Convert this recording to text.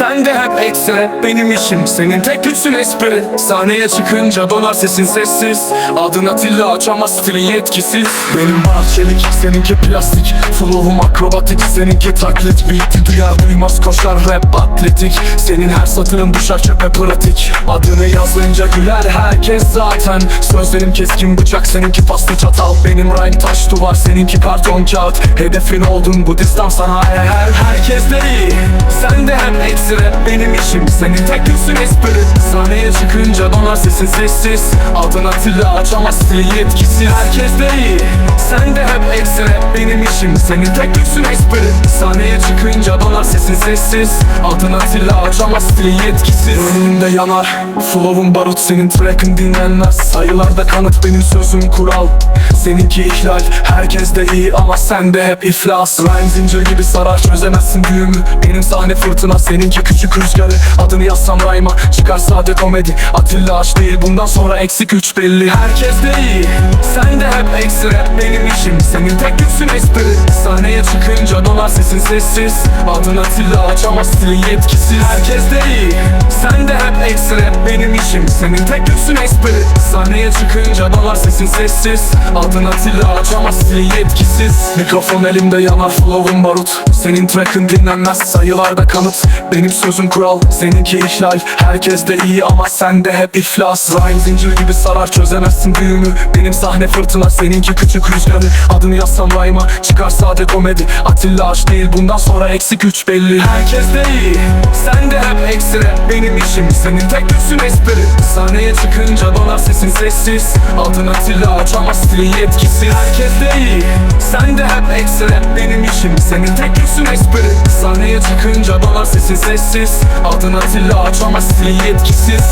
Sen de hep eksi benim işim Senin tek güçsün espri. Sahneye çıkınca donar sesin sessiz. Adın Atilla açamaz stilin yetkisiz. Benim var seninki plastik. Flow'um akrobatik seninki taklit. Beat'i duyar duymaz koşar rap atletik. Senin her satırın düşer çöpe pratik. Adını yazınca güler herkes zaten. Sözlerim keskin bıçak seninki paslı çatal. Benim rhyme taş duvar seninki karton kağıt. Hedefin oldun bu distans sana her, her herkes de iyi Sen de hep eksi rap benim işim. Senin tek güçsün espri. Sahneye çıkınca donar sesin sessiz. Adın Atilla açamaz stilin yetkisiz. Herkes de iyi. Sen de hep eksi rap benim işim. Senin tek güçsün espri. Sahneye çıkınca donar sesin sessiz. Adın Atilla açamaz stilin yetkisiz. Önümde yanar. Flow'un barut senin track'ın dinlenmez. Sayılarda kanıt benim sözüm kural. Seninki ihlal. Herkes de iyi ama sen de hep iflas. Rhyme zincir gibi sarar. Çözemezsin düğümü. Benim sahne fırtına seninki küçük rüzgarı Adını yazsam rhyme'a çıkar sade komedi Atilla aç değil. Bundan sonra eksik üç belli. Herkes de iyi Sen de hep eksi. Rap benim işim Senin tek güçsün espri. Sahneye çıkınca donar sesin sessiz. Adın Atilla açamaz stilin yetkisiz. Herkes de iyi Sen de eksi rap benim işim Senin tek güçsün espri. Sahneye çıkınca donar sesin sessiz. Adın Atilla açamaz stilin yetkisiz Mikrofon elimde yanar flow'um barut. Senin track'ın dinlenmez sayılarda kanıt. Benim sözüm kural seninki ihlal. Herkes de iyi ama sen de hep iflas. Rhyme zincir gibi sarar çözemezsin büyümü Benim sahne fırtına seninki küçük rüzgarı. Adını yazsam rhyme'a çıkar sade komedi. Atilla aç değil bundan sonra eksik üç belli. Herkes de iyi sen de hep eksi benim işim Senin tek güçsün espri. Sahneye çıkınca donar sesin sessiz. Adın Atilla açamaz stilin yetkisi. Herkes de iyi. Sen de hep eksi rap benim işim. Senin tek güçsün espri. Sahneye çıkınca donar sesin sessiz. Adın Atilla açamaz stilin yetkisiz